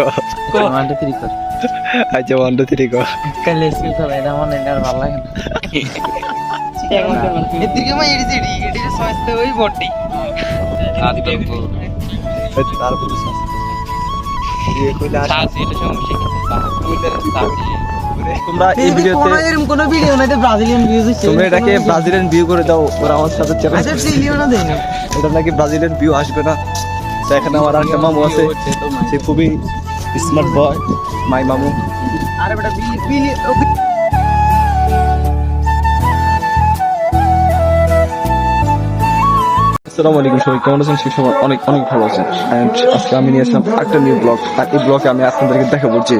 কো one two three কর। আচ্ছা one two three কো কালে স্কিল তো এটা মনে এটা ভালো লাগে না। এদিকে মা এডি এডি এডি সমস্ত ওই বডি। তারপর তোমরা এই ভিডিওতে কোনো ভিডিও ব্রাজিলিয়ান ভিউজ হচ্ছে তোমরা এটাকে ব্রাজিলিয়ান ভিউ করে দাও ওরা আমার সাথে চ্যালেঞ্জ আচ্ছা এটা নাকি ব্রাজিলিয়ান ভিউ আসবে না। তো এখানে আমার একটা মামু আছে। সে খুবই স্মার্ট বয় মাই মামু। আরে বেটা বিলি আসসালামু আলাইকুম সবাই কেমন আছেন? সেই সবার অনেক অনেক ভালো আছেন। অ্যান্ড আজকে আমি নিয়ে আসলাম একটা নিউ ব্লগ আর এই ব্লগে আমি আপনাদেরকে দেখাবো যে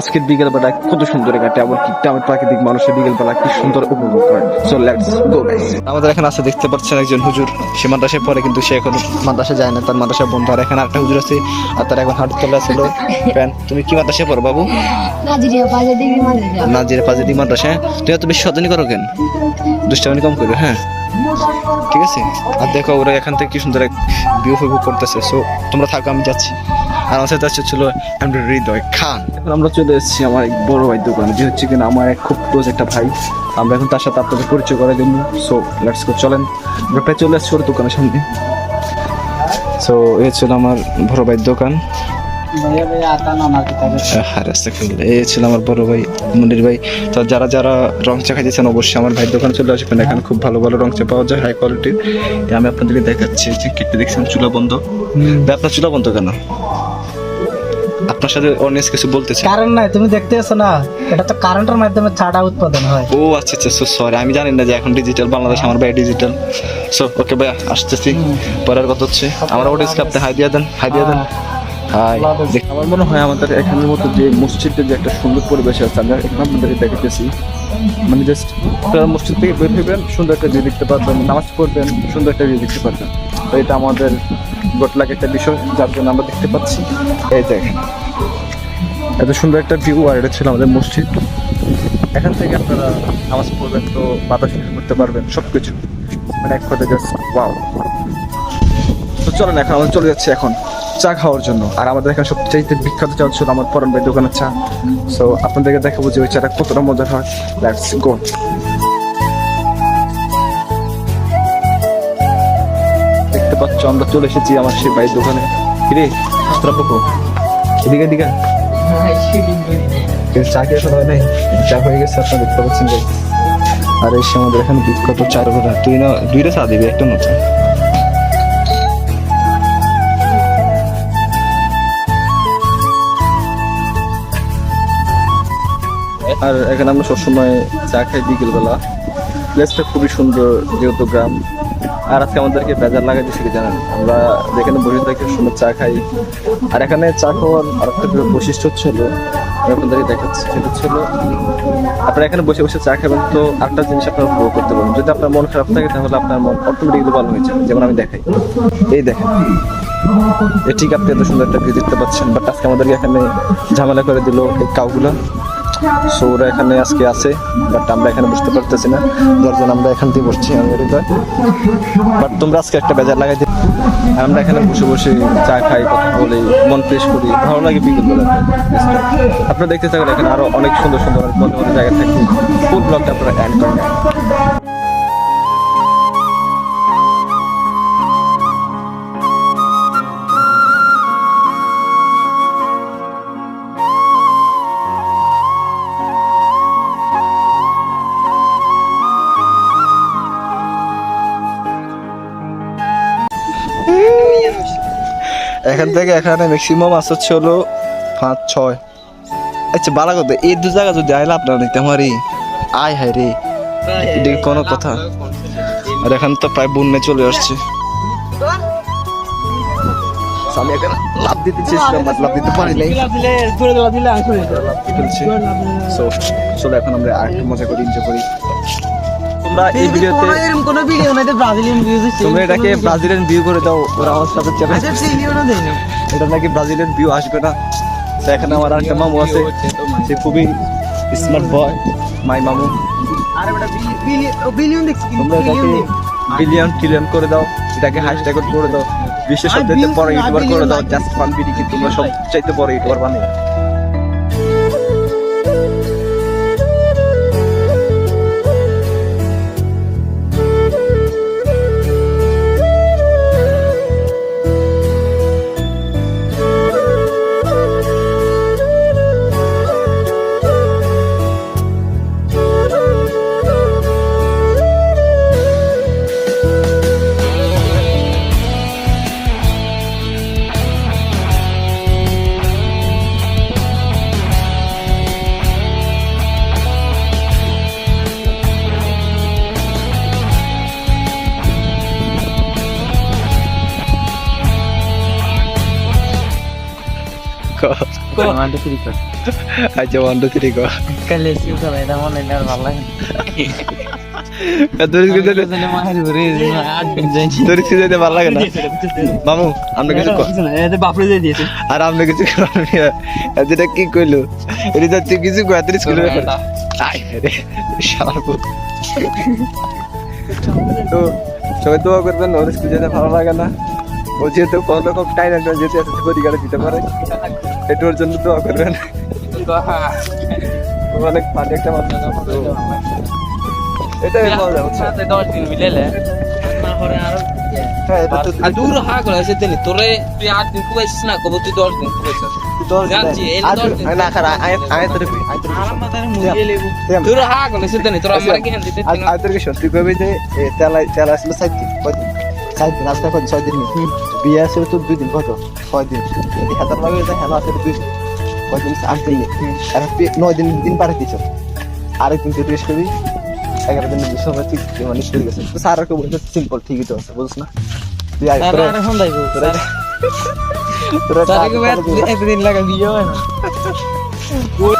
আজকের বিকেল বেলা কত সুন্দর কাটে আবার কি গ্রামের প্রাকৃতিক মানুষের বিকেল বেলা কি সুন্দর উপভোগ করে সো লেটস গো গাইস আমাদের এখানে আছে দেখতে পাচ্ছেন একজন হুজুর। সে মাদ্রাসায় পড়ে কিন্তু সে এখন মাদ্রাসায় যায় না। তার মাদ্রাসা বন্ধ আর এখানে একটা হুজুর আছে আর তার এখন হাঁটু তলা ছিল। প্যান তুমি কি মাদ্রাসায় পড়ো বাবু? নাজিরিয়া বাজার ডিগ্রি মাদ্রাসা। নাজিরে পাজেদি মাদ্রাসায়। তুমি এত বেশি সদনী করো কেন? দুষ্টামি কম করবে হ্যাঁ? ঠিক আছে? আর দেখো ওরা এখান থেকে কি সুন্দর এক ভিউ উপভোগ করতেছে। সো তোমরা থাকো আমি যাচ্ছি। আর আমার সাথে আসছে ছিল আমরা হৃদয় খান। আমরা চলে এসেছি আমার এক বড় ভাই দোকানে। যে হচ্ছে কিনা আমার এক খুব ক্লোজ একটা ভাই। আমরা এখন তার সাথে আপনাদের পরিচয় করে দেবো। সো লেটস গো চলেন। আমরা প্রায় চলে আসছি ওর দোকানের সামনে। সো এ ছিল আমার বড় ভাইয়ের দোকান। হ্যাঁ এই ছিল আমার বড় ভাই মনির ভাই। তো যারা যারা রং চা খাইতেছেন অবশ্যই আমার ভাইয়ের দোকানে চলে আসবেন। এখানে খুব ভালো ভালো রং চা পাওয়া যায় হাই কোয়ালিটির আমি আপনাদেরকে দেখাচ্ছি। যে কেটে দেখছেন চুলা বন্ধ আপনার চুলা বন্ধ কেন? আপনার সাথে অনেক কিছু বলতেছে কারণ নাই তুমি দেখতে আছো না এটা তো কারেন্টের মাধ্যমে ছাড়া উৎপাদন হয়। ও আচ্ছা আচ্ছা সো সরি আমি জানি না যে এখন ডিজিটাল বাংলাদেশ আমার ভাই ডিজিটাল সো ওকে ভাই আসতেছি। পরের কথা হচ্ছে আমরা ওটা আপনি হাই দিয়ে দেন হাই দিয়ে দেন। আমার মনে হয় আমাদের এখানের মতো যে মসজিদের যে একটা সুন্দর পরিবেশ আছে আমরা এখানে আপনাদের দেখাতেছি। মানে জাস্ট আপনারা মসজিদ থেকে বের হইবেন সুন্দর একটা ভিউ দেখতে পারবেন নামাজ পড়বেন সুন্দর একটা ভিউ দেখতে পারবেন। তো এটা আমাদের গোটলাক একটা বিষয়, যার জন্য আমরা দেখতে পাচ্ছি। এই দেখেন এত সুন্দর একটা ভিউ আর এটা ছিল আমাদের মসজিদ। এখান থেকে আপনারা নামাজ পড়বেন তো বাতাস করতে পারবেন সব কিছু মানে এক কথা জাস্ট ওয়াও তো চলেন এখন, আমরা চলে যাচ্ছি এখন চা খাওয়ার জন্য। আর আমাদের এখানে সবচাইতে বিখ্যাত চা হচ্ছিল আমার পরম ভাই দোকানের চা। সো আপনাদেরকে দেখাবো যে ওই চাটা কতটা মজার হয়। লেটস গো পাচ্ছ, আমরা চলে এসেছি আমার সেই ভাইয়ের দোকানে। কিরে তোরা পকো, এদিকে এদিকে। চা কি এখন হয় নাই? চা হয়ে গেছে, আপনারা দেখতে পাচ্ছেন আর এসে আমাদের এখানে বিখ্যাত চার ঘোড়া তুই না, দুইটা চা দিবি, একটা নতুন আর এখানে আমরা সবসময় চা খাই বিকেলবেলা। প্লেসটা খুবই সুন্দর, যেহেতু গ্রাম। আর আজকে আমাদেরকে বেজার লাগাই দিচ্ছে জানেন। আমরা যেখানে বসে থাকি, সুন্দর চা খাই। আর এখানে চা খাওয়ার আর একটা বৈশিষ্ট্য ছিল আপনাদেরকে দেখাচ্ছি। সেটা ছিল আপনারা এখানে বসে বসে চা খাবেন তো একটা জিনিস আপনারা উপভোগ করতে পারবেন। যদি আপনার মন খারাপ থাকে, তাহলে আপনার মন অটোমেটিকলি ভালো হয়ে যাবে। যেমন আমি দেখাই। এই দেখেন। ঠিক আপনি এত সুন্দর একটা ভিউ দেখতে পাচ্ছেন বাট আজকে আমাদেরকে এখানে ঝামেলা করে দিল এই কাউগুলা। সো ওরা এখানে আজকে আছে বাট আমরা এখানে বুঝতে পারতেছি না। যার জন্য আমরা এখান থেকে বসছি আমি হৃদয় বাট তোমরা আজকে একটা বেজার লাগাই দিই আমরা এখানে বসে বসে চা খাই, কথা বলি, মন ফ্রেশ করি। ভালো লাগে বিকেল বেলা আপনারা দেখতে থাকেন, এখানে আরও অনেক সুন্দর সুন্দর মনে মজার জায়গা থাকে। ফুল ব্লগটা আপনারা অ্যাড করেন এখান থেকে এখানে ম্যাক্সিমাম আসা হচ্ছে হলো পাঁচ ছয়। আচ্ছা বালা কথা এই দু জায়গা যদি আইলে আপনারা নিতে আমারই আয় হায় রে। এটা কি কোনো কথা। আর এখানে তো প্রায় বন্যা চলে আসছে। আমি লাভ দিতে চেয়েছিলাম বাট লাভ দিতে পারি নাই। চলো এখন আমরা আর মজা করি এনজয় করি। তোমরা এই ভিডিওতে এরকম কোনো ভিডিও নাই ব্রাজিলিয়ান ভিউজ তোমরা এটাকে ব্রাজিলিয়ান ভিউ করে দাও ওরা আমার সাথে চ্যালেঞ্জ আচ্ছা চিলিও না দেই না এটা নাকি ব্রাজিলিয়ান ভিউ আসবে না? তো এখানে আমার মামু আছে সে খুবই স্মার্ট বয় মাই মামু। তোমরা এটাকে বিলিয়ন ট্রিলিয়ন করে দাও এটাকে হ্যাশট্যাগ করে দাও। বিশ্বের আর সবচাইতে বড় ইউটিউবার করে দাও like- জাস্ট ফান বিডি কি তোমরা সবচাইতে বড় ইউটিউবার বানিয়ে। আচ্ছা ওয়ান টু থ্রি গো কালে সিউ করে এটা মনে আর ভালো লাগে না। ভালো মামু আমরা কিছু বাপরে দিয়েছে। আর আমরা কিছু যেটা কি কইলো? এটা তুই কিছু স্কুলে তো সবাই দোয়া করবেন ওর স্কুল যেতে ভালো লাগে না। ও যেহেতু কোনো রকম টাইম একটা যেতে দিতে পারে। এটার জন্য দোয়া করবেন। অনেক ভালো একটা মানুষ এটাই মজা বুঝছ? দশ দিন মিলেলে। আরও হ্যাঁ দূর হা করে সে দিন। তোরে তুই আট দিন খুবাইছিস না কবে তুই দশ দিন খুবাইছিস। তোর জানছি, এই আজ দশ দিন। না খারা আয় আয় তোর তোর আমার হা তোরা কি দিতে আজ তোর কি সত্যি কবি যে এ, তেলা তেলা আসলে সাত দিন কয়দিন সাত দিন আজকে কত ছয় দিন বিয়ে আসলে তো দুই দিন কত? ছয় দিন। যদি হাজার লাগে যায় হ্যাঁ আসলে দুই দিন। কয়দিন আট দিন। আর নয় দিন দিন পারে দিছ আরেকদিন তুই রেস্ট করবি এগারো দিন সব ঠিক মানে ঠিক গেছে। তো স্যার কে বলতে সিম্পল ঠিকই তো আছে বুঝছ না? তুই তোরা এখন একদিন লাগা বিয়ে হয় না।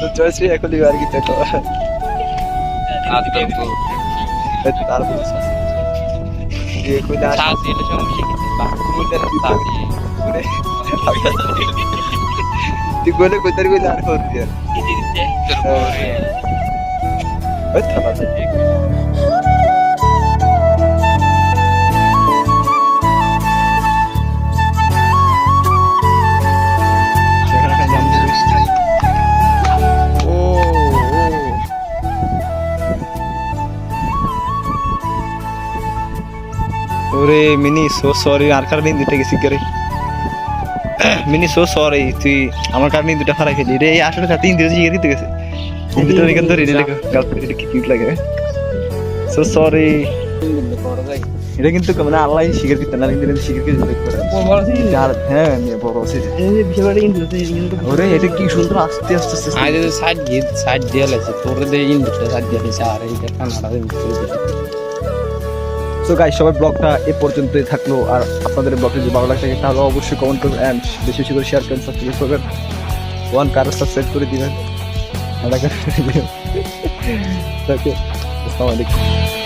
তো চয়েসই এখন আর কি দেখো। তারপর বাকি তুই কইলে কইতার কইলে আর কর দিয়া? ওরে মিনি সো সরি আর কার দিন দিতে গেছি করে মিনি সো সরি তুই আমার কার দিন দুটা খারাপ খেলি রে এই আসলে সাথে তিন দিন দিতে গেছে। তিন দিন এখান ধরে রে গাল করে কি কিউট লাগে? সো সরি এটা কিন্তু মানে আল্লাহ শিখে দিতে না কিন্তু শিখে দিতে পারে। আর হ্যাঁ বড় আছে ওরে এটা কি সুন্দর আস্তে আস্তে আস্তে আস্তে। আজ সাইড গিয়ে সাইড দিয়ে লাগছে তোর দিয়ে ইন্ডিতে সাইড দিয়ে লাগছে আর এইটা কানাডা তো গাই সবাই ব্লগটা এ পর্যন্তই থাকল। আর আপনাদের ব্লগটা যদি ভালো লাগে থাকে, তাহলে অবশ্যই কমেন্ট করবেন অ্যান্ড বেশি বেশি করে শেয়ার করেন সাবস্ক্রাইব করবেন। ওয়ান কারও সাবস্ক্রাইব করে দিবেন। আর আসসালামু আলাইকুম।